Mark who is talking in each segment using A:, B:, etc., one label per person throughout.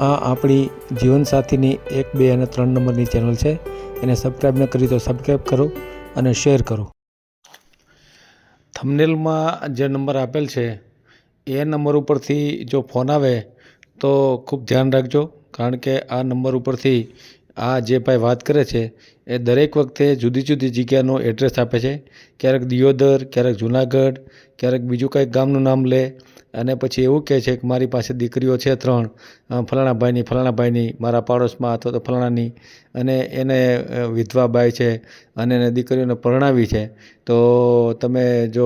A: આ આપણી જીવનસાથીની એક, બે અને ત્રણ નંબરની ચેનલ છે. એને સબસ્ક્રાઈબ ન કરી તો સબસ્ક્રાઈબ કરો અને શેર કરો. થમનેલમાં જે નંબર આપેલ છે, એ નંબર ઉપરથી જો ફોન આવે, તો ખૂબ ધ્યાન રાખજો. કારણ કે આ નંબર ઉપરથી આ જે ભાઈ વાત કરે છે એ દરેક વખતે જુદી જુદી જગ્યાનો એડ્રેસ આપે છે. ક્યારેક દિયોદર, ક્યારેક જુનાગઢ, ક્યારેક બીજું કંઈક ગામનું નામ લે. અને પછી એવું કહે છે કે મારી પાસે દીકરીઓ છે ત્રણ. ફલાણા ભાઈની ફલાણા ભાઈની મારા પાડોશમાં અથવા તો ફલાણાની. અને એને વિધવા બાઈ છે અને એને દીકરીઓને પરણાવી છે. તો તમે જો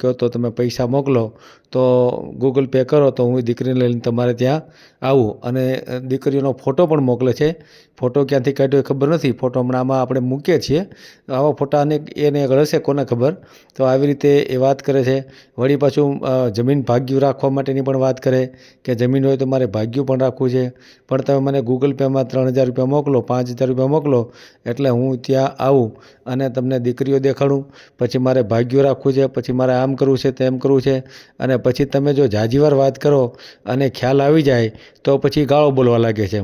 A: કહો તો તમે પૈસા મોકલો, તો ગૂગલ પે કરો, તો હું દીકરીને લઈને તમારે ત્યાં આવું. અને દીકરીઓનો ફોટો પણ મોકલે છે. ફોટો ક્યાંથી કાઢ્યો ખબર નથી. ફોટો હમણાં આમાં આપણે મૂકીએ છીએ. આવા ફોટા અનેક એને આગળ હશે કોને ખબર? તો આવી રીતે એ વાત કરે છે. વળી પાછું જમીન ભાગ્યું રાખવા માટેની પણ વાત કરે કે જમીન હોય તો મારે ભાગ્યું પણ રાખવું છે. પણ તમે મને ગૂગલ પેમાં ત્રણ હજાર રૂપિયા મોકલો, પાંચ હજાર રૂપિયા મોકલો, એટલે હું ત્યાં આવું અને તમને દીકરીઓ દેખાડું. પછી મારે ભાગ્યું રાખવું છે, પછી મારે આમ કરવું છે, તેમ કરવું છે. અને પછી તમે જો જાજીવાર વાત કરો અને ખ્યાલ આવી જાય, તો પછી ગાળો બોલવા લાગે છે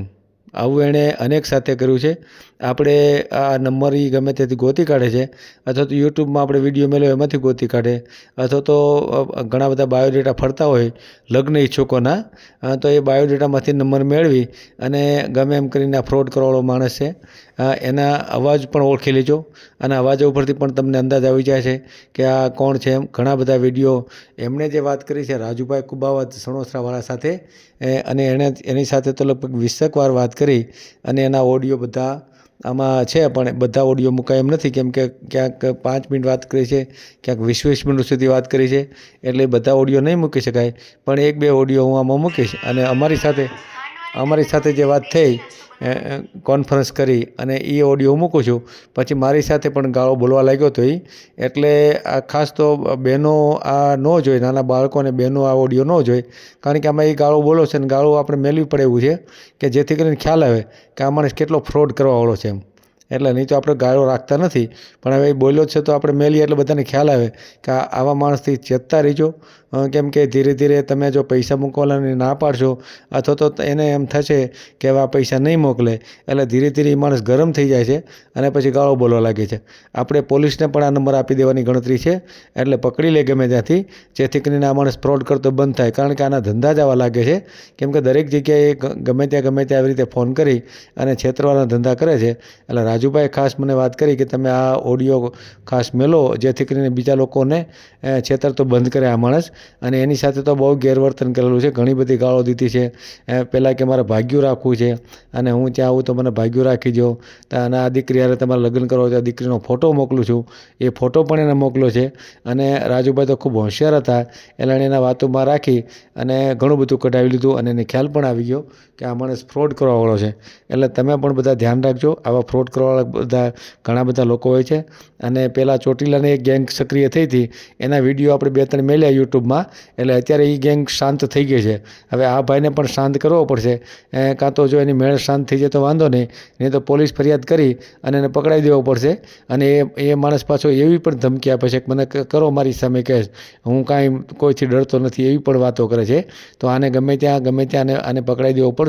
A: આવું એણે અનેક સાથે કર્યું છે. આપણે આ નંબર એ ગમે તેથી ગોતી કાઢે છે, અથવા તો યુટ્યુબમાં આપણે વીડિયો મેળવ્યો એમાંથી ગોતી કાઢે, અથવા તો ઘણા બધા બાયોડેટા ફરતા હોય લગ્ન ઈચ્છુકોના તો એ બાયોડેટામાંથી નંબર મેળવી અને ગમે એમ કરીને આ ફ્રોડ કરવાવાળો માણસ છે એના અવાજ પણ ઓળખી લેજો અને અવાજ ઉપરથી પણ તમને અંદાજ આવી જાય છે કે આ કોણ છે એમ. ઘણા બધા વીડિયો એમણે જે વાત કરી છે, રાજુભાઈ કુબાવત સણોસરાવાળા સાથે અને એણે, એની સાથે તો લગભગ વીસેક વાર વાત કરી અને એના ઓડિયો બધા આમાં છે, પણ બધા ઓડિયો મુકાય એમ નથી, કેમ કે ક્યાંક પાંચ મિનિટ વાત કરી છે, ક્યાંક વીસ વીસ મિનિટ સુધી વાત કરી છે, એટલે બધા ઓડિયો નહીં મૂકી શકાય. પણ એક બે ઓડિયો હું આમાં મૂકીશ અને અમારી સાથે અમારી સાથે જે વાત થઈ કોન્ફરન્સ કરી અને એ ઓડિયો મૂકું છું. પછી મારી સાથે પણ ગાળો બોલવા લાગ્યો હતો એ. એટલે આ ખાસ તો બહેનો આ ન જોઈએ નાના બાળકોને બહેનો આ ઓડિયો ન જોઈએ કારણ કે આમાં એ ગાળો બોલો છે ને ગાળો આપણે મેળવી પડે એવું છે કે જેથી કરીને ખ્યાલ આવે કે આ માણસ કેટલો ફ્રોડ કરવાવાળો છે એમ. એટલે નહીં તો આપણે ગાળો રાખતા નથી. પણ હવે એ બોલ્યો છે તો આપણે મેલીએ એટલે બધાને ખ્યાલ આવે કે આવા માણસથી ચેતતા રહીજો. કેમ કે ધીરે ધીરે તમે જો પૈસા મોકલવાને ના પાડશો, અથવા તો એને એમ થશે કે હવે આ પૈસા નહીં મોકલે, એટલે ધીરે ધીરે એ માણસ ગરમ થઈ જાય છે અને પછી ગાળો બોલવા લાગે છે. આપણે પોલીસને પણ આ નંબર આપી દેવાની ગણતરી છે, એટલે પકડી લે ગમે ત્યાંથી, જેથી કરીને આ માણસ ફ્રોડ કરતો બંધ થાય. કારણ કે આના ધંધા જ આવવા લાગે છે. કેમ કે દરેક જગ્યાએ ગમે ત્યાં ગમે ત્યાં આવી રીતે ફોન કરી અને છેતરવાના ધંધા કરે છે. એટલે રાજુભાઈ ખાસ મને વાત કરી કે તમે આ ઓડિયો ખાસ મેલો, જેથી કરીને બીજા લોકોને છેતર તો બંધ કરે આ માણસ. અને એની સાથે તો બહુ ગેરવર્તન કરેલું છે. ઘણી બધી ગાળો દીધી છે. પહેલાં કે મારે ભાગ્યું રાખવું છે અને હું ત્યાં આવું તો મને ભાગ્યું રાખી દો અને આ દીકરી હારે તમારે લગ્ન કરો તો આ દીકરીનો ફોટો મોકલું છું. એ ફોટો પણ એને મોકલો છે. અને રાજુભાઈ તો ખૂબ હોશિયાર હતા. એટલે એના વાતોમાં રાખી અને ઘણું બધું કઢાવી લીધું અને એને ખ્યાલ પણ આવી ગયો. કે આ માણસ ફ્રોડ કરવાવાળો છે. એટલે તમે પણ બધા ધ્યાન રાખજો, આવા ફ્રોડ કરવાવાળા બધા ઘણા બધા લોકો હોય છે. અને પહેલાં ચોટીલાની એક ગેંગ સક્રિય થઈ હતી, એના વીડિયો આપણે બે ત્રણ મેળ્યા યુટ્યુબમાં, એટલે અત્યારે એ ગેંગ શાંત થઈ ગઈ છે. હવે આ ભાઈને પણ શાંત કરવો પડશે. કાં તો જો એની મેળ શાંત થઈ જાય તો વાંધો નહીં નહીં તો પોલીસ ફરિયાદ કરી અને એને પકડાઈ દેવો પડશે. અને એ એ માણસ પાછો એવી પણ ધમકી આપે છે કે મને કરો મારી સામે કેસ. હું કાંઈ કોઈથી ડરતો નથી એવી પણ વાતો કરે છે. તો આને ગમે ત્યાં ગમે ત્યાં આને પકડાઈ દેવો પડશે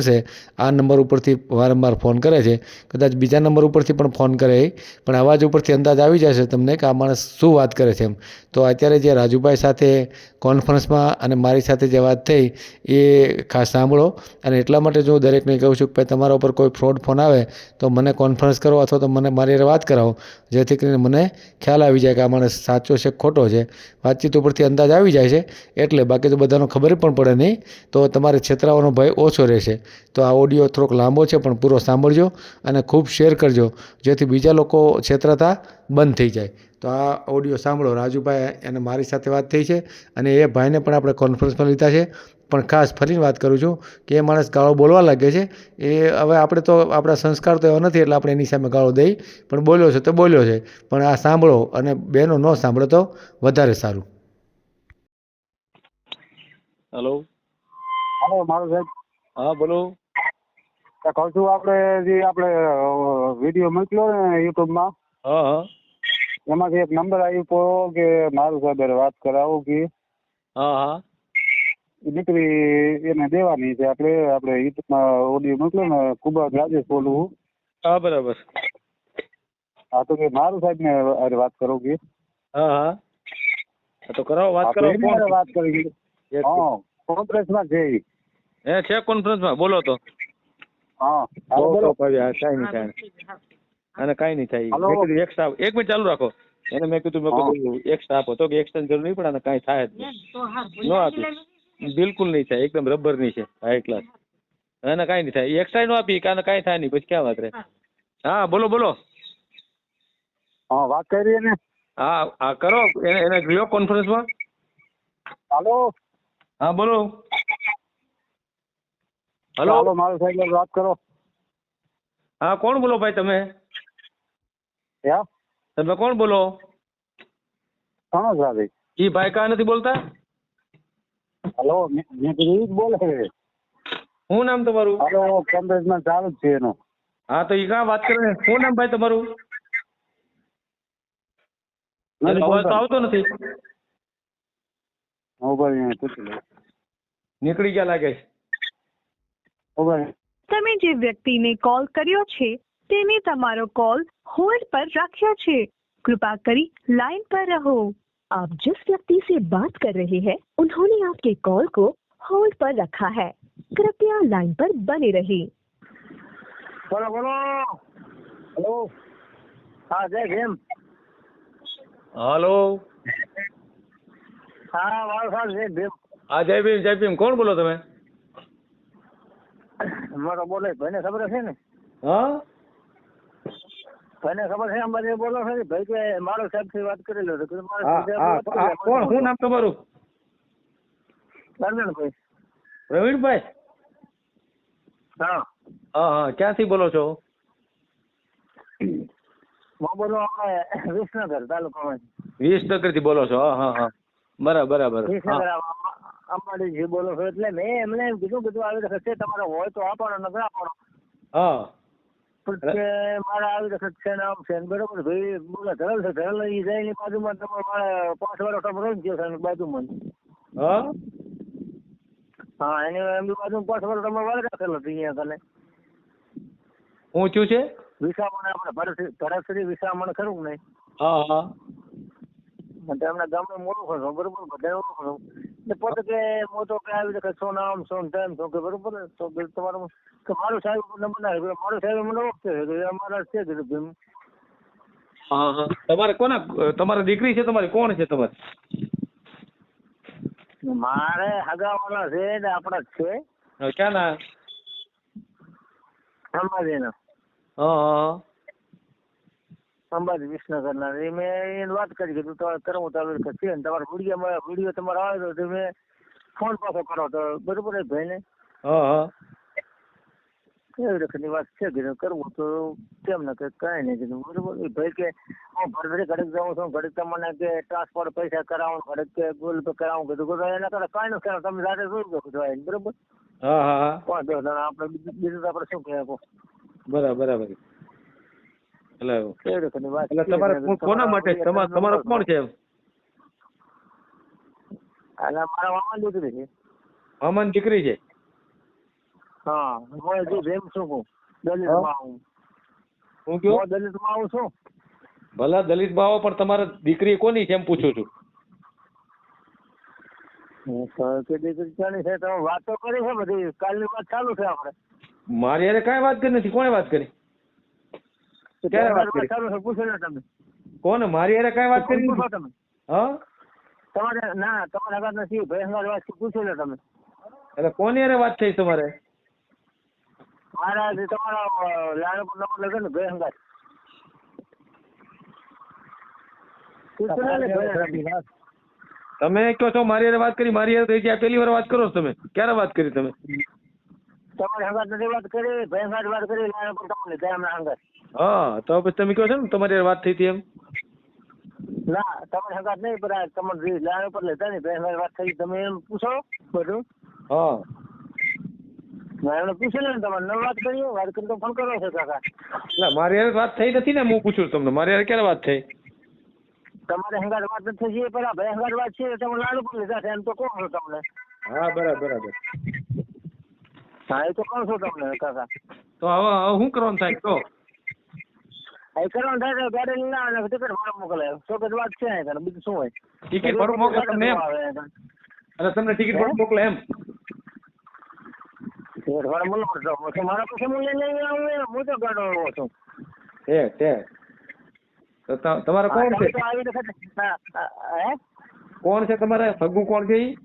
A: આ નંબર ઉપરથી વારંવાર ફોન કરે છે. કદાચ બીજા નંબર ઉપરથી પણ ફોન કરે પણ અવાજ ઉપરથી અંદાજ આવી જશે તમને કે આ માણસ શું વાત કરે છે એમ. તો અત્યારે જે રાજુભાઈ સાથે કોન્ફરન્સમાં અને મારી સાથે જે વાત થઈ, એ ખાસ સાંભળો. અને એટલા માટે જો હું દરેકને કહું છું કે તમારા ઉપર કોઈ ફ્રોડ ફોન આવે, તો મને કોન્ફરન્સ કરો અથવા તો મને મારી વાત કરાવો. જેથી કરીને મને ખ્યાલ આવી જાય કે આ માણસ સાચો છે ખોટો છે. વાતચીત ઉપરથી અંદાજ આવી જાય છે. એટલે બાકી તો બધાનો ખબર પણ પડે નહીં. તો તમારે છેતરાવાનો ભય ઓછો રહેશે. તો આ ઓડિયો થોડોક લાંબો છે પણ પૂરો સાંભળજો અને ખૂબ શેર કરજો જેથી બીજા લોકો છેતરાતા બંધ થઈ જાય. તો આ ઓડિયો સાંભળો. રાજુભાઈ એને મારી સાથે વાત થઈ છે અને એ ભાઈને પણ આપણે કોન્ફરન્સમાં લીધા છે. પણ ખાસ ફરીને વાત કરું છું કે એ માણસ ગાળો બોલવા લાગે છે. એ હવે આપણે તો આપણા સંસ્કાર તો એવા નથી એટલે આપણે એની સામે ગાળો દઈ પણ બોલ્યો છે તો બોલ્યો છે. પણ આ સાંભળો અને બેનો ન સાંભળો તો વધારે સારું.
B: હેલો
C: હાલો મારો સાહેબ.
B: હા બોલો.
C: કહું છું આપણે જે આપણે વીડિયો મોકલ્યો ને યુટ્યુબમાં
B: હા હા.
C: એમાંથી એક નંબર આવ્યો કે મારું સાહેબ વાત કરાવો કે
B: હા હા.
C: દીકરી એને દેવાની છે આપણે આપણે યુટ્યુબમાં ઓડિયો મોકલ્યો ને ખૂબ જ રાજેશ બોલું
B: હા. બરાબર.
C: હા તો કે મારું સાહેબ ને અરે વાત કરો કે.
B: હા હા. તો કરાવો વાત કરો
C: વાત કરી. હા કોન્ફરન્સમાં છે ઈ.
B: હે છે કોન્ફરન્સમાં બોલો તો.
C: હા બોલો
B: ભાઈ આ કાંઈ નહીં થાય. અને કાંઈ નહીં થાય. મેં કીધું એક્સ્ટ્રા એક મિનિટ ચાલુ રાખો. એને મેં કીધું મેં કીધું એક્સ્ટ્રા આપો. તો કે એક્સ્ટ્રા જરૂર નહીં પડે અને કાંઈ થાય જ નહીં. ન આપી. બિલકુલ નહીં થાય. એકદમ રબરની છે હાઈ ક્લાસ અને કઈ નહીં થાય. એક્સ્ટ્રા નો આપી કાને કઈ થાય નહીં. પછી ક્યાં વાત રહે? હા બોલો બોલો.
C: હા વાત કરી એને.
B: હા હા કરો. એને એને લ્યો કોન્ફરન્સમાં
C: હાલો.
B: હા બોલો. હલો
C: હાલો મારું સાહેબ હારે વાત કરો.
B: હા કોણ બોલો ભાઈ તમે?
C: યા?
B: તમે કોણ બોલો?
C: ઘણો સાહેબ
B: ઈ ભાઈ કા નથી બોલતા?
C: હાલો મેં મેં કીધું ઈ જ બોલે છે.
B: શું નામ તમારું?
C: હાલો કોન્ફરન્સમાં ચાલુ જ છે એનું.
B: હા તો ઈ કાં વાત કરે છે? શું નામ ભાઈ તમારું?
C: નથી
B: અવાજ તો
C: બોલતા.
B: આવતો નથી.
C: ઊભા રહીને પૂછી લઉં.
B: નીકળી ગયા લાગે છે.
C: ઉભા રહી.
D: તમે જે વ્યક્તિને કોલ કર્યો છે તેને તમારો કોલ હોલ્ડ પર રાખ્યો છે कृपा કરી लाइन पर रहो आप जिस व्यक्ति से बात कर रहे हैं उन्होंने आपके कॉल को होल्ड पर रखा है कृपया लाइन पर बने रहिए
C: બોલો બોલો હેલો હા જય ભીમ
B: હાલો
C: હા મારો સાહેબ જય ભીમ
B: હા જય ભીમ
C: મારો બોલે ભાઈને ખબર છે ને?
B: હા?
C: ભાઈને ખબર છે અંબાજી બોલો છે ભાઈ કે મારો સાહેબથી વાત કરેલો હતો.
B: કોણ? શું નામ તમારું?
C: દર્શનભાઈ
B: પ્રવીણભાઈ?
C: હા.
B: હા હા. ક્યાંથી બોલો છો?
C: હું બોલો વિસનગર તાલુકામાં
B: વિસનગરથી બોલો છો. હા હા હા. બરાબર બરાબર.
C: વિસનગર
B: હા
C: જે બોલો છો એટલે મેં એમને એમ કીધું કીધું આવી રીતે છે તમારે હોય તો આપવાનો નકર આપવાનો.
B: હા.
C: પણ મારા આવી રીતે છે ને આમ છે બરોબર ભાઈ બોલે ધરલ છે ધરલ ઈ જાય ની બાજુમાં તમારે મારે પાંચ વર્ષ તમે રહી ગયો છે બાજુમાં.
B: હા?
C: હા એની એમની બાજુ પાંચ વર્ષ તમારે વાળી રાખેલો હતો અહીંયા કને.
B: ઊંચું છે?
C: વિસામણ આપણે ભરત ભરતશ્રી વિસામણ ખરું નહીં?
B: હા હા.
C: એમના ગામનું મોડું ખરું બરોબર? બધા ઓળખું. પોતે કે હું તો કે આવી કે શું નામ શું ટાઈમ શું કે બરોબર તો કે તમારું કે મારું સાહેબ નંબર ના. મારું સાહેબ મને ઓળખે છે અમારા છે જ
B: હા તમારે કોના તમારી દીકરી છે તમારી? કોણ છે તમારે?
C: મારે હગાવાના છે ને આપણા જ છે.
B: ક્યાં ના
C: અંબાજીના
B: હા હા.
C: અંબાજી વિસનગરના એ મેં એને વાત કરી કીધું તમારે કરવું તો છે ને તમારો વીડિયો વીડિયો તમારો આવ્યો તો મેં ફોન પાછો કરો તો બરોબર એ ભાઈને?
B: હા હા.
C: કેવી વાત છે કીધું કરવું તો કેમ ન કે કાંઈ નહીં કીધું. બરોબર એ ભાઈ કે હું ભરભરી ઘડક જાઉં છું ઘડક તમને કે ટ્રાન્સપોર્ટ પૈસા કરાવું ઘડક કે ગૂગલ પે કરાવું કીધું. કીધું એના કરતા કાંઈ નથી કરાવું તમે સાથે શું કહો કીધું આવીને બરોબર?
B: હા હા હા.
C: પાંચ દસ જણા આપણે બીજું બીજું તો આપણે શું કહેવાય કહો?
B: બરાબર બરાબર. એટલે
C: વાત
B: તમારે કોના માટે? તમારો કોણ છે
C: મારા મામા દીકરી છે.
B: મામાની દીકરી છે?
C: હા હું જે ભેમ છું હું દલિત? માં
B: હું. કયો?
C: દલિતમાં આવું છું.
B: ભલા દલિત બાવા પણ તમારે દીકરી કોની છે એમ પૂછું છું.
C: હું તો વાતો કરી છે બધી? કાલની વાત ચાલુ છે આપણે
B: મારી યારે કાંઈ વાત કરી નથી. કોણે વાત કરી? ક્યારે વાત કરી?
C: ચાલુ છે પૂછી લો તમે.
B: કોને? મારી હારે કાંઈ વાત કરી
C: પૂછો
B: નથી
C: તમે.
B: હા?
C: તમારે ના તમારા ઘર નથી ભાઈ અમારી વાત પૂછી લો તમે.
B: એટલે કોની હારે વાત થઈ તમારે?
C: મારા જે તમારા લાડ પર નંબર લખે ને ભાઈ હંગાત પૂછી લો ને ભાઈ
B: તમે કહો છો મારી હારે વાત કરી મારી હારે થઈ ગયા પહેલી વાર વાત કરો છો તમે. ક્યારે વાત કરી તમે?
C: તમારી હંગાત નથી વાત કરી ભાઈ હંગાત વાત કરી લાડ પર તમને જાય હમણાં હંગાત.
B: હા તો પછી તમે કહો છો ને તમારી હારે વાત થઈ હતી એમ.
C: ના તમારી હંગાત નહીં પણ આ તમારે જે લાડ પર લેતા ને ભાઈ હંગાત વાત થઈ તમે એમ પૂછો બધું.
B: હા.
C: ના એમને પૂછી લે ને તમારે ન વાત કરીએ વાત કરી તો ફોન કરો છો કાકા.
B: એટલે મારી હારે વાત થઈ નથી ને હું પૂછું છું તમને મારી હારે ક્યારે વાત થઈ?
C: તમારે હંગાત વાત નથી થઈ પણ આ ભાઈ હંગાત વાત છે તમે લાડુ પર લીધા છે એમ તો કોણ છો તમને.
B: હા બરાબર બરાબર.
C: હા એ તો કહું છું તમને કાકા.
B: તો હવે હવે શું કરવાનું થાય તો
C: એ કરવાનું થાય તો ગાડી લઈને આવે ને ટિકિટ ભાડે મોકલે તો કે વાત છે અહીંયા બીજું શું હોય
B: ટિકિટ ભરું મોકલે તમને એમ
C: આવે અહીંયા.
B: અને તમને ટિકિટ ભરું મોકલે એમ
C: ટિકિટ ભાડે મળે તો પછી મારા પાસે હું લઈને અહીંયા આવું એમ. હું તો ગાડો એવો છું
B: છે છે તો ત- તમારે કોણ
C: હા,
B: છે
C: તમે તો આવી વખત હા, હા, હે
B: કોણ છે તમારે સગું કોણ છે ઈ?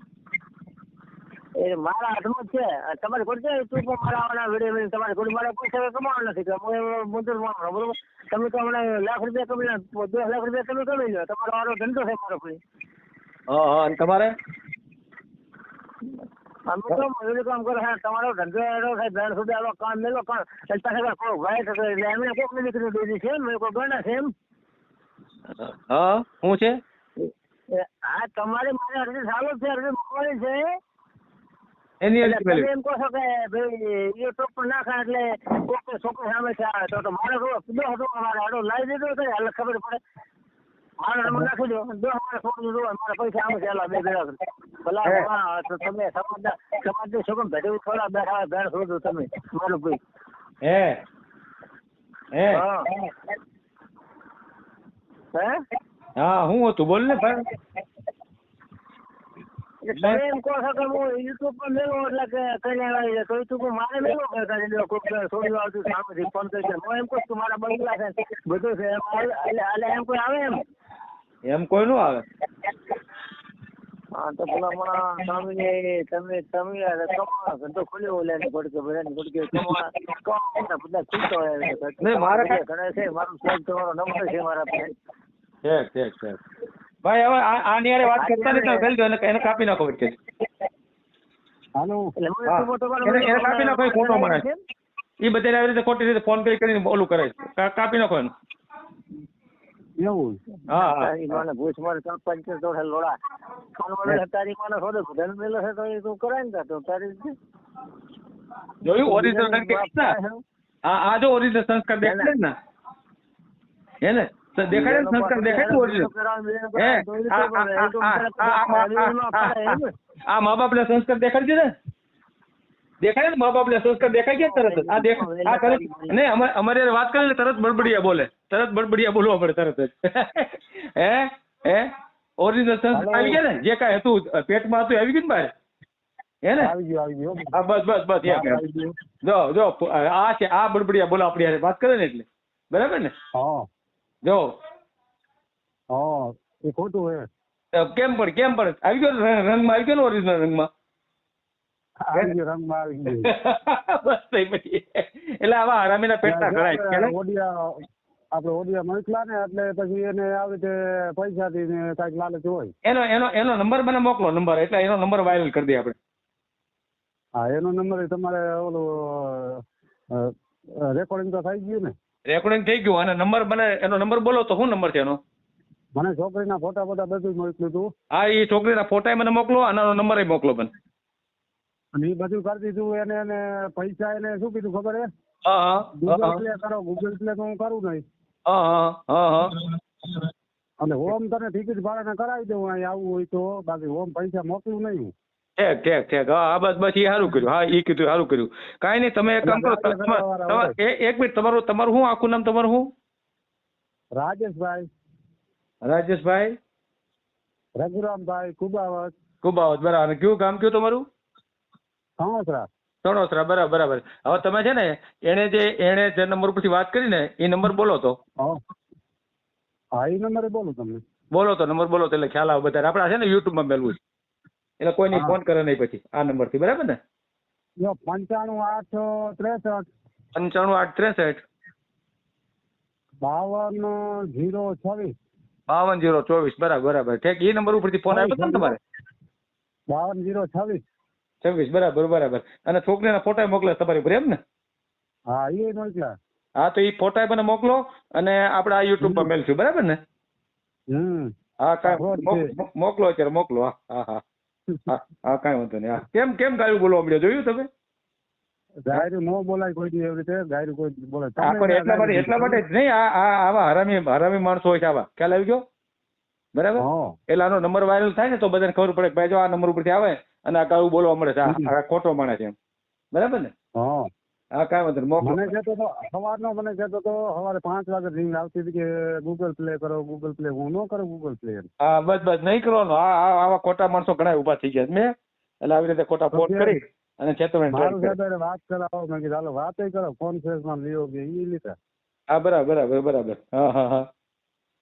C: એ મારા હાથમાં જ છે. તમારે ખોટ છે તું પણ મારા આવવાના વીડિયો મેં તમારે ખોટ મારે પૈસા કમાવા નથી. હું મજૂર માણસ બરોબર? તમે તો હમણાં લાખ રૂપિયા કમી લો દસ લાખ રૂપિયા તમે કમી લો. તમારો મારો ધંધો છે મારો ભાઈ
B: હા હા અને તમારે?
C: અમે તો મજૂરી કામ કરે તમારો ધંધો એનો છે બેન સુધી આવો કામ મેલો કામ એટલે પાસે કોઈ ભાઈ થતો એટલે એમને કોકની દીકરી દીધી છે મેં કોઈ ગણા છે એમ.
B: હા શું છે?
C: આ તમારી મારે અરજી ચાલુ છે અરજી મૂકવાની છે.
B: એની
C: એટલે
B: અરજી
C: તમે એમ કહો છો કે ભાઈ એ ટોપ પર નાખા એટલે કોક છોકરો સામે છે તો તો મારે તો દો હતો મારે આડો લાવી દીધો તો હાલ ખબર પડે. મારો નંબર નાખી દો. દો મારે છોકરો દો મારા પૈસા આવે છે હાલા બે ભેગા ભલા
B: હા.
C: તો તમે સમાજના સમાજની છોકરો ભેટી થોડા બેઠા બેન શોધો તમે મારું ભાઈ.
B: હે? હે?
C: હા. હે?
B: હા હું હતું? બોલ ને ભાઈ.
C: એટલે તમે એમ કહો છો કે હું યુટ્યુબ પર મેળવો એટલે કે કઈ આવી જાય તો યુટ્યુબ મારે મેળવો કે કરી દો કોઈક છોડીઓ આવતું સામેથી ફોન કરી દે હું એમ કહું છું મારા બંગલા છે બધું છે એટલે એટલે એમ કોઈ આવે એમ?
B: એમ કોઈ નું આવે.
C: હા તો પેલા હમણાં સ્વામીને તમે તમે કમાવા ધંધો ખોલ્યો ઓલા ની ગોડકે બધાની ગોડકે કમા કમા બધા ખુલતો હોય એવી
B: નહીં, મારે
C: ઘણા છે મારું સાહેબ તમારો નંબર છે મારા પાસે.
B: ઠીક ઠીક ઠીક. ભાઈ હવે આ આની હારે વાત કરતા નહીં કરી દો એને કાપી નાખો વચ્ચે.
C: હાલો.
B: એને- કાપી નાખો, ખોટો માણસ. એ બધાને આવી રીતે ખોટી રીતે ફોન પે કરીને ઓલું કરે છે. કાપી નાખો એનું. હા હા.
C: તારી ભૂસ મારે ત્રણ પંચાયત દોઢ લોડા. ફોન તારી માને સોદો ધન મેલો છે તો એ તું કરાય ને તો તારી
B: જોયું? ઓરિજિનલ સંસ્કાર આ આ જો ઓરિજિનલ સંસ્કાર દેખાય ને? હે ને? તો દેખાડે ને સંસ્કાર દેખાડે ઓરિજિનલ હે આ- આ- આ- આ- આ- આ- આ- આ મા બાપ ના સંસ્કાર દેખાડી દે ને દેખાય ને મા બાપ ના સંસ્કાર દેખાઈ ગયા તરત જ. આ દેખ આ તરત નહીં અમારે અમારે હારે વાત કરે ને તરત બડબડિયા બોલે તરત બડબડિયા બોલવા પડે તરત જ હે હે ઓરિજિનલ સંસ્કાર આવી ગયા ને જે કાંઈ હતું પેટમાં હતું એ આવી ગયું ને બહાર હે ને
C: આવી ગયો આવી ગયો
B: હા બસ બસ બસ એમ, એમ.
C: આવી ગયો
B: જો જો આ છે આ બડબડિયા બોલો આપણી હારે વાત કરે ને એટલે બરાબર ને
C: હા
B: જો.
C: હા એ ખોટું હે.
B: કેમ પણ કેમ પણ આવી ગયો રંગ- રંગમાં આવી ગયો ને ઓરિજિનલ રંગમાં?
C: આવી ગયો રંગમાં આવી ગયો.
B: બસ થઈ પછી. એટલે આવા હરામીના પેટના
C: ઓડિયા આપણે ઓડિયા મોકલા ને એટલે પછી એને આવી રીતે પૈસા થી ને કાંઈક લાલચ હોય.
B: એનો એનો એનો નંબર મને મોકલો નંબર એટલે એનો નંબર વાયરલ કરી દઈએ આપણે.
C: હા એનો નંબર તમારે ઓલું રેકોર્ડિંગ તો થઈ ગયું ને.
B: રેકોર્ડિંગ થઈ ગયું અને નંબર મને એનો નંબર બોલો તો શું નંબર છે એનો?
C: મને છોકરીના ફોટા ફોટા બધું મોકલ્યું હતું.
B: હા એ છોકરીના ફોટા મને મોકલો અને એનો નંબર મોકલો મને.
C: અને એ બધું કરી દીધું એને એને પૈસા એને શું કીધું ખબર હે?
B: હા
C: ગૂગલ પ્લે કરો ગૂગલ પ્લે તો હું કરું નહીં.
B: હા હા હા હા.
C: અને હોમ તને ટિકિટ ભાડાને કરાવી દઉં અહીં આવવું હોય તો. બાકી હોમ પૈસા મોકલું નહીં હું.
B: ઠીક ઠેક ઠેક. હા બસ બસ એ સારું કર્યું. હા એ કીધું સારું કર્યું. કાંઈ નહીં તમે એક કામ કરો એક મિનિટ તમારું તમારું શું? આખું નામ તમારું શું?
C: રાજેશભાઈ.
B: રાજેશભાઈ?
C: રઘુરામભાઈ કુબાવત.
B: કુબાવત બરાબર. કયું કામ કયું તમારું?
C: સણોસરા
B: સણોસરા બરાબર બરાબર. હવે તમે છે ને એણે જે એણે જે નંબર ઉપરથી વાત કરી ને એ નંબર બોલો તો.
C: હા. હા એ નંબરે બોલો તમને.
B: બોલો તો નંબર બોલો તો એટલે ખ્યાલ આવે બધા આપણે છે ને યુટ્યુબમાં મેળવું છે. એટલે કોઈ ફોન કરે નહીં પછી આ નંબરથી બરાબર ને?
C: પંચાણું આઠ ત્રેસઠ.
B: પંચાણું આઠ ત્રેસઠ?
C: બાવન જીરો છવ્વીસ.
B: બાવન જીરો ચોવીસ બરાબર બરાબર. ઠેક એ નંબર ઉપરથી ફોન આવ્યો હતો ને તમારે?
C: બાવન જીરો છવ્વીસ.
B: છવ્વીસ બરાબર બરાબર. અને છોકરીના ફોટા મોકલે તમારી ઉપર એમ ને?
C: હા એ મોકલા.
B: હા તો એ ફોટા મને મોકલો અને આપણે આ યુટ્યુબ પર મેલશું બરાબર ને?
C: હમ.
B: હા મોકલો અત્યારે મોકલો. હા હા હા. હા કાંઈ વાંધો નહીં. કેમ કેમ ગાયું બોલવા મળ્યો જોયું તમે?
C: ગાયરું ન બોલાય કોઈ દી એવી રીતે. ગાયરું કોઈ દી બોલાય.
B: એટલા માટે એટલા માટે જ નહીં. આ આ આવા હરામી હરામી માણસો હોય છે આવા. ખ્યાલ આવી ગયો? બરાબર?
C: હા.
B: એટલે આનો નંબર વાયરલ થાય ને તો બધાને ખબર પડે ભાઈ જો આ નંબર ઉપરથી આવે અને આ ગાયું બોલવા મળે છે. આ ખોટો માણસ છે એમ. બરાબર ને?
E: હા.
B: હા કાંઈ વાંધો મોકલો.
E: મને કહેતો તો સવારનો મને કહેતો તો સવારે પાંચ વાગે રિંગ આવતી હતી કે ગૂગલ પ્લે કરો ગૂગલ પ્લે હું ન કરું ગૂગલ પ્લે
B: હા બસ બસ નહીં કરવાનો. આ આ- આવા ખોટા માણસો ઘણા ઊભા થઈ ગયા મેં એટલે આવી રીતે ખોટા ફોન કરી અને ચેતવણી
E: મારું સાહેબ વાત કરાવો. મેં કીધું હાલો વાત કરો. કોન્ફરન્સમાં લ્યો કે એ લીધા
B: હા બરાબર બરાબર બરાબર. હા હા હા.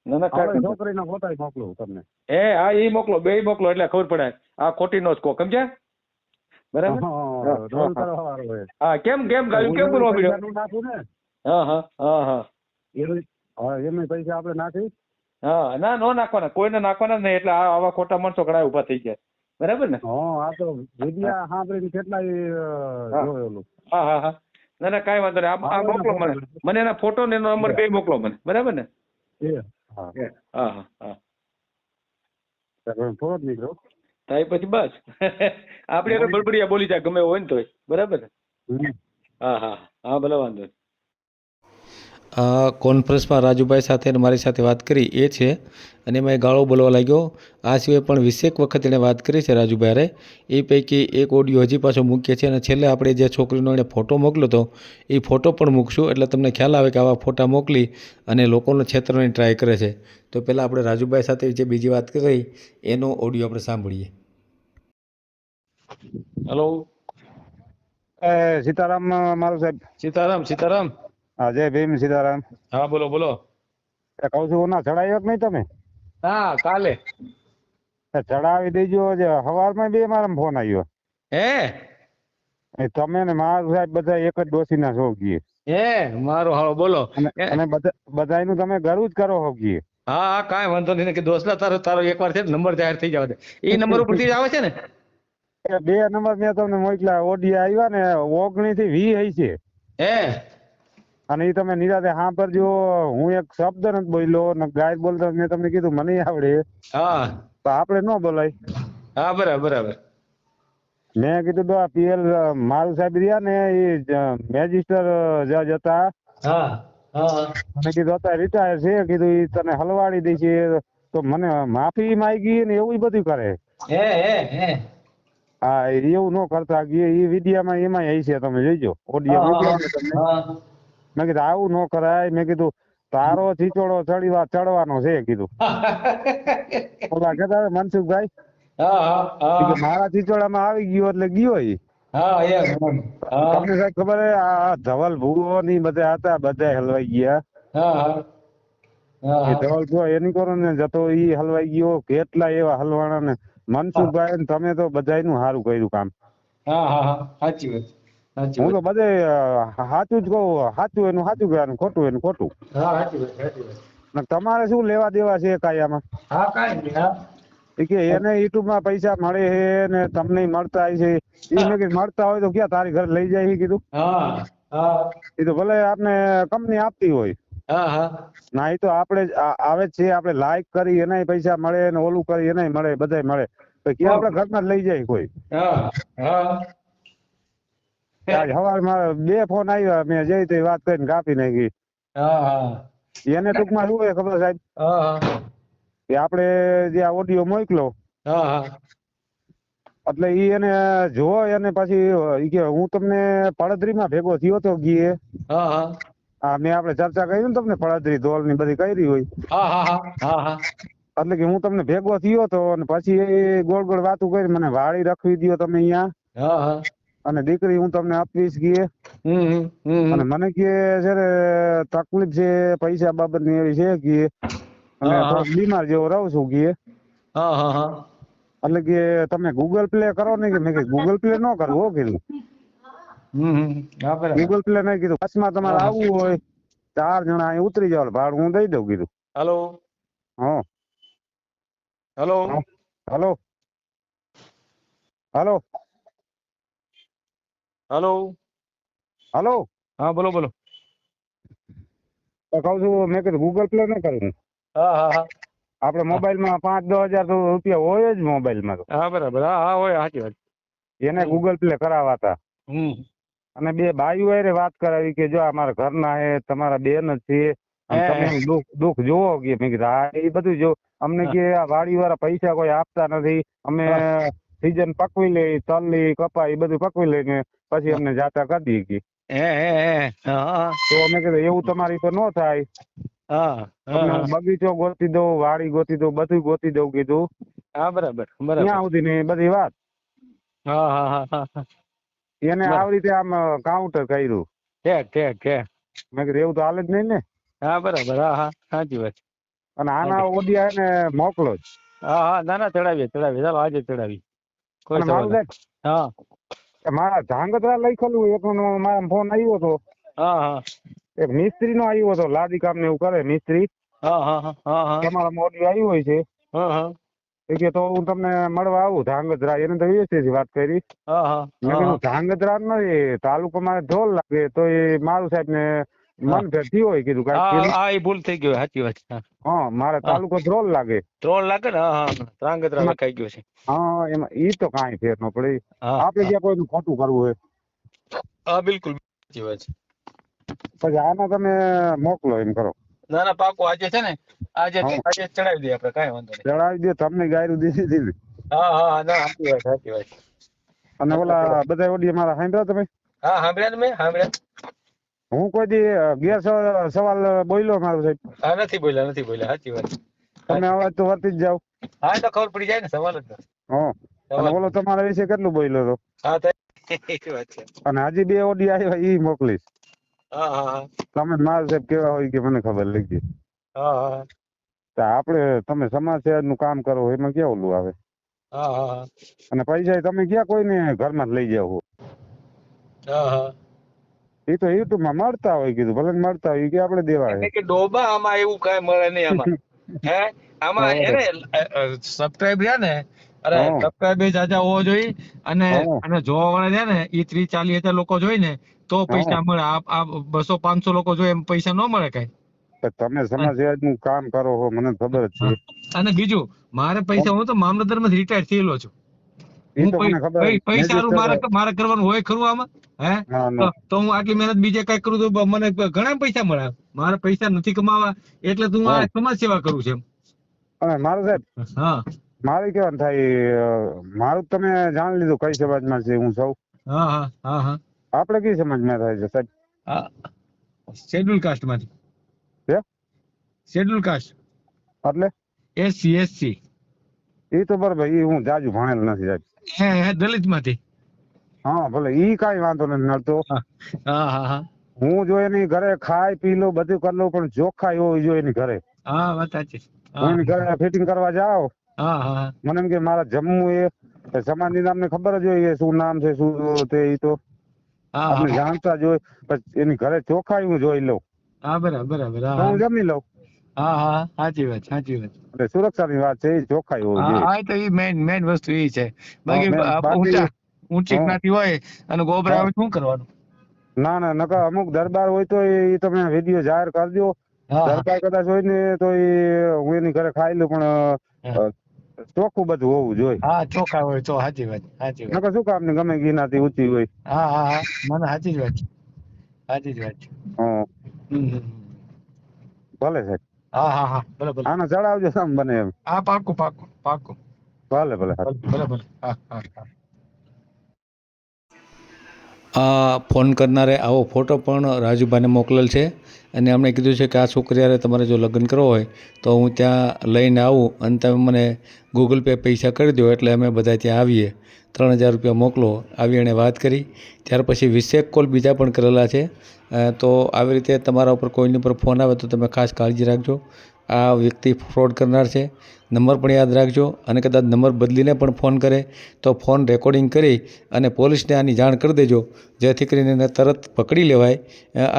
B: ના ના કાંઈ
E: છોકરીના ફોટા મોકલું તમને.
B: એ હા એ મોકલો બે મોકલો એટલે ખબર પડે. આ ખોટી નો જ કહો સમજ્યા? બરાબર?
E: હા, રોલ કરવા વાળો હોય.
B: હા કેમ કેમ ગાયું કેમ બોલવા મળ્યો
E: નાખું ને?
B: હા હા હા હા.
E: એમને પૈસા આપણે નાખી
B: હા ના નો નાખવાના કોઈને નાખવાના નહીં એટલે આવા ખોટા માણસો ઘણા ઊભા થઈ ગયા. બરાબર ને?
E: હા આ તો વિદ્યા સાંભળીને કેટલાય જોયેલું.
B: હા હા હા. ના ના કાંઈ વાંધો નહીં. આ- આ મોકલો મને. મને એના ફોટો ને એનો નંબર બે મોકલો મને. બરાબર ને?
E: હા.
B: હા હા
E: જ નીકળ્યો
B: થાય પછી બસ. આપણે હવે બળબડિયા બોલી જાય ગમે હોય ને તોય. બરાબર ને? હા હા. હા ભલે વાંધો નહીં.
A: આ કોન્ફરન્સમાં રાજુભાઈ સાથે અને મારી સાથે વાત કરી એ છે અને એમાં એ ગાળો બોલવા લાગ્યો. આ સિવાય પણ વીસેક વખત એણે વાત કરી છે રાજુભાઈ હારે. એ પૈકી એક ઓડિયો હજી પાછો મૂકીએ છીએ અને છેલ્લે આપણે જે છોકરીનો એણે ફોટો મોકલ્યો હતો એ ફોટો પણ મૂકશું એટલે તમને ખ્યાલ આવે કે આવા ફોટા મોકલી અને લોકોનો છેતરવાની ટ્રાય કરે છે. તો પહેલાં આપણે રાજુભાઈ સાથે જે બીજી વાત કરી એનો ઓડિયો આપણે સાંભળીએ.
B: હલો
E: એ સીતારામ મારો સાહેબ
B: સીતારામ સીતારામ
E: હા જય ભીમ સીતારામ
B: હા બોલો બોલો.
E: કહું છું ના ચડાવ્યો કે નહીં તમે?
B: હા કાલે.
E: ચડાવી દેજો જે સવારમાં બે મારા ફોન આવ્યો.
B: હે?
E: એ તમે ને મારું સાહેબ બધા એક જ ડોસીના છો ગીએ
B: હે મારો હાલો બોલો.
E: અને બધા નું તમે ગરું જ કરો હો ગીએ.
B: હા હા કાંઈ વાંધો નહીં કે દોસ્તના તારો તારો એકવાર છે ને નંબર જાહેર થઈ જવા દે. એ નંબર ઉપરથી જ આવે છે ને?
E: બે નંબર મેં તમને મોકલા ઓડિયા આવ્યા ને ઓગણી થી વી હઈ છે.
B: હે?
E: અને એ તમે નિરાતે સાંભળજો હું એક શબ્દ નથી બોલ્યો ને ગાય બોલતા મેં તમને કીધું મને આવડે.
B: હા.
E: તો આપણે ન બોલાય.
B: હા બરાબર બરાબર.
E: મેં કીધું તો આ પીએલ માલ સાહેબ રહ્યા ને એ મેજિસ્ટર જજ હતા.
B: હા હા
E: મને કીધું અત્યારે રિટાયર છે. કીધું એ તને હલવાડી દે છે. તો મને માફી માંગી ને એવું બધું કરે.
B: હે હે હે.
E: હા એવું ન કરતા એ ઈ વિડિયામાં એમાં આવી છે તમે જોઈજો. ઓડિયો મોકલાવો તમને મેં કીધું આવું ન કરાય. મેં કીધું તારો ચીચોડો ચડીવા ચડવાનો છે કીધું. ઓલા હતા મનસુખભાઈ. મારા ચીચોડામાં આવી ગયો એટલે ગયો
B: હા
E: તમને સાહેબ ખબર હે આ ધવલ ભૂવો ની બધા હતા બધા હલવાઈ ગયા. એ ધવલ ભૂવો એની કરો ને જતો ઈ હલવાઈ ગયો કેટલા એવા હલવાણા ને મનસુખભાઈ તમે તો બધાયનું સારું કર્યું કામ.
B: હા હા હા. સાચી વાત.
E: હું તો બધે સાચું જ કહું સાચું એનું સાચું કહેવાનું ખોટું એનું ખોટું. તમારે શું લેવા દેવા છે કાયામાં?
B: હા કાંઈ નહીં
E: કે એને યુટ્યુબમાં પૈસા મળે છે ને તમને મળતા છે એ મેં કીધું મળતા હોય તો ક્યાં તારી ઘરે લઈ જાય? કીધું. એ તો ભલે આપને કંપની આપતી હોય.
B: હા હા.
E: ના એ તો આપણે આવે છે આપણે લાઈક કરી એનાય પૈસા મળે ને ઓલું કરી એનાય મળે બધાય મળે. તો ઘર આપણે ઘરમાં જ લઈ જાય કોઈ?
B: હા હા.
E: આજ સવારમાં બે ફોન આવ્યા મેં જઈ તે વાત કરીને કાપી નાખી.
B: હા હા.
E: એને ટૂંકમાં શું હોય ખબર સાહેબ?
B: હા હા.
E: કે આપણે જે આ ઓડિયો મોકલો
B: હા હા.
E: એટલે ઈ એને જોવો એને પછી ઈ કે હું તમને પડદરીમાં ભેગો થયો તો ગીએ.
B: હા હા.
E: આ મેં આપણે ચર્ચા કરી ને તમને પડદરી ધોલની બધી કરી હોય.
B: હા હા હા હા હા.
E: એટલે કે હું તમને ભેગો થયો તો અને પછી એ ગોળ ગોળ વાતું કરી મને વાળી રખવી દ્યો તમે અહીંયા.
B: હા હા.
E: અને દીકરી હું તમને આપીશ
B: હમ
E: અને મને કે છે તકલીફ છે પૈસા બાબતની એવી છે કે અને
B: હા, હા.
E: બીમાર જેવો રહું છું કે
B: હા હા હા.
E: એટલે કે તમે ગૂગલ પ્લે કરો ને કે મેં કીધું ગૂગલ પ્લે ન કરવું હો કીધું
B: હમ હમ હા બરાબર
E: ગૂગલ પ્લે. નહીં કીધું બસમાં તમારે. આવવું હોય ચાર જણા અહીં ઉતરી જાવ ભાડું હું દઈ દઉં કીધું.
B: હેલો.
E: હા. Hello. Hello. Hello.
B: Hello.
E: Hello.
B: હા બોલો બોલો.
E: તો કહું છું મેં કીધું ગૂગલ પ્લે ના કર્યું
B: હા. હા હા
E: આપણે મોબાઈલમાં પાંચ દસ હજાર રૂપિયા હોય જ મોબાઈલમાં તો.
B: હા બરાબર. હા હા હોય સાચી વાત.
E: એને ગૂગલ પ્લે કરાવાતા.
B: હમ.
E: અને બે ભાઈઓ હારે વાત કરાવી કે જો અમારા ઘરના હે તમારા બેન જ છે. તમે દુઃખ દુઃખ જોવો કે મેં કીધું હા એ બધું જો અમને કે આ વાડી વાળા પૈસા કોઈ આપતા નથી. અમે. સીઝન પકવી લઈ તલની કપા એ બધું પકવી લઈને પછી અમને જાતા કરી દઈએ કી. તો અમે કીધું એવું તમારી તો ન થાય. તમને બગીચો ગોતી દઉં વાડી ગોતી દઉં બધું ગોતી દઉં કીધું.
B: હા બરાબર બરાબર.
E: ત્યાં સુધી ને બધી વાત.
B: હા હા હા.
E: એને. આવી રીતે આમ કાઉન્ટર કર્યું.
B: ઠેક ઠેક ઠેક
E: મેં કીધું એવું તો હાલ જ નહીં ને?
B: હા બરાબર. હા હા. સાચી વાત.
E: અને આના ઓડિયા ને મોકલો જ.
B: હા હા. ના ના ચડાવીએ ચડાવીએ. ચાલો આજે ચડાવી કોઈ સવાલ હા.
E: મારા ધાંગધ્રા લખેલું એક મારા ફોન આવ્યો હતો.
B: હા હા.
E: એક મિસ્ત્રી નો આવ્યો હતો લાદી કામ ને એવું કરે મિસ્ત્રી.
B: હા હા હા હા
E: તમારા મોડિયો આવ્યો હોય છે.
B: હા હા.
E: એ કે તો હું તમને મળવા આવું ધાંગધ્રા એને તો વ્યવસ્થિત વાત કરી. મેં કીધું ધાંગધ્રા નથી તાલુકો મારે ધ્રોલ લાગે તો એ મારું સાહેબ ને મન ફેરતી હોય કીધું
B: હા
E: કાંઈક
B: હા એ ભૂલ થઈ ગયો સાચી વાત હા.
E: મારે તાલુકો ધ્રોલ લાગે.
B: ધ્રોલ લાગે ને હા ત્રાંગત્રા લખાઈ ગયો છે.
E: હા એમાં ઈ તો કાંઈ ફેર ન પડે. આપણે જ્યાં કોઈનું ખોટું કરવું હોય.
B: હા બિલકુલ સાચી વાત છે.
E: પછી આમાં તમે મોકલો એમ કરો.
B: ના ના પાકું આજે છે ને આજે આજે ચડાવી દઈએ આપણે કાંઈ વાંધો નહીં.
E: ચડાવી દો તમને ગાયરું દીધી દીધી.
B: હા હા ના સાચી વાત સાચી વાત.
E: અને ઓલા બધા ઓડી મારા સાંભળ્યા તમે?
B: હા સાંભળ્યા મેં સાંભળ્યા
E: હું કોઈ દી ગેર સવાલ બોલ્યો મારો સાહેબ.
B: હા નથી બોલ્યા નથી બોલ્યા સાચી વાત.
E: તમે અવાજ તો વર્તી જ જાવ
B: હા તો ખબર પડી જાય ને સવાલ જ
E: હા. અને
B: સવાલ.
E: તમારા વિશે કેટલું બોલ્યો તો
B: હા તો એ
E: અને હજી બે ઓડી આવ્યા ઈ મોકલીશ. તમે માર સાહેબ કેવા હોય કે મને ખબર લઈ
B: હા હા.
E: તો આપણે તમે સમાજ સેવાનું કામ કરો એમાં ક્યાં ઓલું આવે?
B: હા હા હા.
E: અને પૈસા તમે ક્યાં કોઈને ઘરમાં લઈ
B: હા?
E: એ તો યુટ્યુબમાં મળતા હોય કીધું ભલે મળતા હોય કે આપણે દેવા
B: એટલે કે ડોબા આમાં એવું કઈ મળે નહીં આમાં. હે? આમાં એને સબસ્ક્રાઇબ રહ્યા ને અરે સબસ્ક્રાઇબ જાજા હોવો જોઈએ અને અને જોવા વાળા છે ને એ ત્રીસ ચાલીસ હજાર લોકો જોઈ ને તો પૈસા મળે. આ બસો પાંચસો લોકો જોઈએ એમ પૈસા ન મળે કઈ.
E: તમે સમાજનું કામ કરો છો મને ખબર જ છે.
B: અને બીજું મારે પૈસા હું તો મામલતદારમાં રિટાયર થયેલો છું. પૈસા મારે મારે કરવાનું હોય ખરું આમાં? હે? તો હું આટલી મહેનત બીજે કઈ કરું તો મને ઘણા પૈસા મળે. મારે પૈસા નથી કમાવા એટલે તું આ સમાજ સેવા કરું છું
E: અને મારો સાહેબ
B: હા.
E: મારે કેવાનું થાય મારું તમે જાણી લીધું કઈ સમાજમાં છે હું સૌ. આપણે કઈ સમાજમાં થાય છે સાહેબ?
B: શેડ્યુલ
E: કાસ્ટમાંથી.
B: શેડ્યુલ કાસ્ટ
E: એટલે?
B: એસસી એસસી
E: એ તો બરાબર એ હું જાજુ ભણેલ નથી સાહેબ.
B: હે હે દલિતમાંથી
E: હા ભલે ઈ કાઈ વાંધો નથી નડતો
B: હા હા હા
E: હું. જો એની ઘરે ખાઈ પી લો બધું કરી લઉં પણ ચોખ્ખાઈ હોવી જોઈએ એની ઘરે.
B: હા વાત સાચી
E: એની ઘરે ફિટિંગ કરવા
B: હા
E: મને એમ કે મારા જમવું એ સમાધિ નામ ને ખબર જ હોય શું નામ છે શું તે ઈ તો. આપણે જાણતા જ હોય પછી એની ઘરે ચોખ્ખાઈ હું જોઈ લઉં
B: હા બરાબર બરાબર હું
E: જમી લઉં.
B: હા હા સાચી વાત સાચી વાત.
E: એટલે સુરક્ષાની વાત છે એ ચોખ્ખાઈ હોવી
B: હા
E: જોઈએ
B: હા, તો એ મેન મેન વસ્તુ એ છે. બાકી ઊંચા ઊંચી જ્ઞાતિ હોય અને ગોબરા
E: હા.
B: આવે શું કરવાનું?
E: ના ના નકર અમુક દરબાર હોય તો એ તમે વીડિયો જાહેર કરજો.
B: હા
E: દરબાર કદાચ હોય ને તો એ હું એની ઘરે ખાઈ લઉં પણ ચોખ્ખું બધું હોવું જોઈએ.
B: હા ચોખ્ખા હોય તો સાચી વાત સાચી વાત.
E: નકર શું કામ ને ગમે ગીનાથી ઊંચી હોય?
B: હા હા હા મને સાચી જ વાત છે. સાચી જ વાત છે.
E: ભલે સાહેબ
B: હા હા હા ભલે ભલે.
E: આને ચડાવજો સામ બને એમ.
B: હા પાકું પાકું પાકું
E: ભલે ભલે
B: ભલે ભલે હા હા.
A: આ ફોન કરનારે આવો ફોટો પણ રાજુભાઈને મોકલેલ છે. અને એમણે કીધું છે કે આ છોકરી તમારે જો લગ્ન કરવો હોય તો હું ત્યાં લઈને આવું અને તમે મને ગૂગલ પે પૈસા કરી દો એટલે અમે બધા ત્યાં આવીએ. ત્રણ હજાર રૂપિયા મોકલો. આવી એણે વાત કરી. ત્યાર પછી વીસેક કોલ બીજા પણ કરેલા છે. તો આવી રીતે તમારા ઉપર કોઈની ઉપર ફોન આવે તો તમે ખાસ કાળજી રાખજો. આ વ્યક્તિ ફ્રોડ કરનાર છે. નંબર પણ યાદ રાખજો અને કદાચ નંબર બદલીને પણ ફોન કરે તો ફોન રેકોર્ડિંગ કરી અને પોલીસને આની જાણ કરી દેજો. જેથી કરીને એને તરત પકડી લેવાય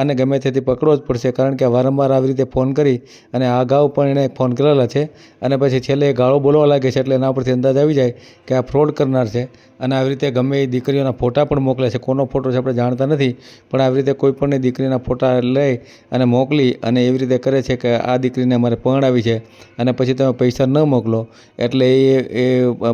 A: અને ગમે તેથી પકડવો જ પડશે. કારણ કે વારંવાર આવી રીતે ફોન કરી અને આ અગાઉ પણ એણે ફોન કરેલા છે અને પછી છેલ્લે ગાળો બોલવા લાગે છે એટલે એના પરથી અંદાજ આવી જાય કે આ ફ્રોડ કરનાર છે. અને આવી રીતે ગમે એ દીકરીઓના ફોટા પણ મોકલે છે. કોનો ફોટો છે આપણે જાણતા નથી, પણ આવી રીતે કોઈ પણ દીકરીના ફોટા લઈ અને મોકલી અને એવી રીતે કરે છે કે આ દીકરીને અમારે પરણાવી છે અને પછી તમે પૈસા ન મોકલો, એટલે એ એ,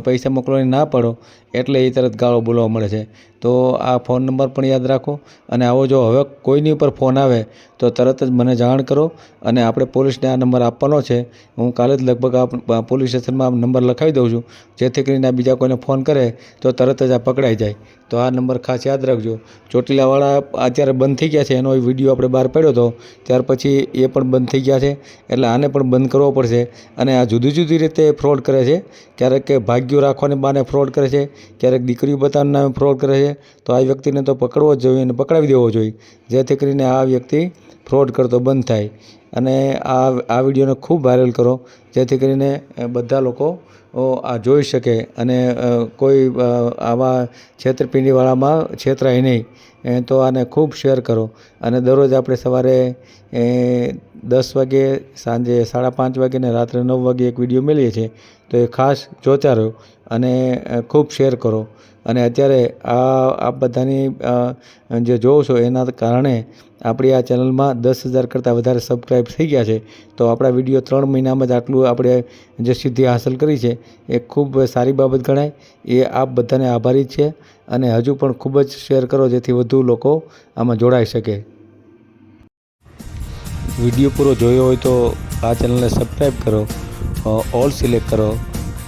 A: પૈસા મોકલવાની ના પાડો. એટલે એ તરત ગાળો બોલવા મળે છે. તો આ ફોન નંબર પણ યાદ રાખો અને આવો જો હવે કોઈની ઉપર ફોન આવે તો તરત જ મને જાણ કરો અને આપણે પોલીસને આ નંબર આપવાનો છે. હું કાલે જ લગભગ આ પોલીસ સ્ટેશનમાં નંબર લખાવી દઉં છું. જેથી કરીને આ બીજા કોઈને ફોન કરે તો તરત જ આ પકડાઈ જાય. તો આ નંબર ખાસ યાદ રાખજો. ચોટીલાવાળા અત્યારે બંધ થઈ ગયા છે, એનો વીડિયો આપણે બહાર પાડ્યો હતો. ત્યાર પછી એ પણ બંધ થઈ ગયા છે, એટલે આને પણ બંધ કરવો પડશે. અને આ જુદી જુદી રીતે ફ્રોડ કરે છે. ક્યારેક ભાગ્યો રાખવાને બહાને ફ્રોડ કરે છે, ક્યારેક દીકરીઓ બતાવવાના નામે ફ્રોડ કરે છે, તો આ વ્યક્તિને તો પકડવો જ જોઈએ અને પકડાવી દેવો જોઈએ. જેથી કરીને આ વ્યક્તિ ફ્રોડ કરતો બંધ થાય. અને આ આ વિડીયોને ખૂબ વાયરલ કરો, જેથી કરીને બધા લોકો આ જોઈ શકે અને કોઈ આવા છેતરપિંડીવાળામાં છેતરાય નહીં. તો આને ખૂબ શેર કરો. અને દરરોજ આપણે સવારે દસ વાગે, સાંજે સાડા પાંચ વાગે ને રાત્રે નવ વાગે એક વીડિયો મેળવીએ છીએ, તો એ ખાસ જોતા રહો અને ખૂબ શેર કરો. અને અત્યારે આ આ બધાની જે જોવો છો એના કારણે આપણી આ ચેનલમાં દસ હજાર કરતાં વધારે સબસ્ક્રાઈબ થઈ ગયા છે. તો આપણા વીડિયો ત્રણ મહિનામાં જ આટલું આપણે જે સિદ્ધિ હાંસલ કરી છે, એ ખૂબ સારી બાબત ગણાય. એ આપ બધાને આભારી છે અને હજુ પણ ખૂબ જ શેર કરો જેથી વધુ લોકો આમાં જોડાઈ શકે. વીડિયો પૂરો જોયો હોય તો આ ચેનલને સબસ્ક્રાઈબ કરો ઓલ સિલેક્ટ કરો.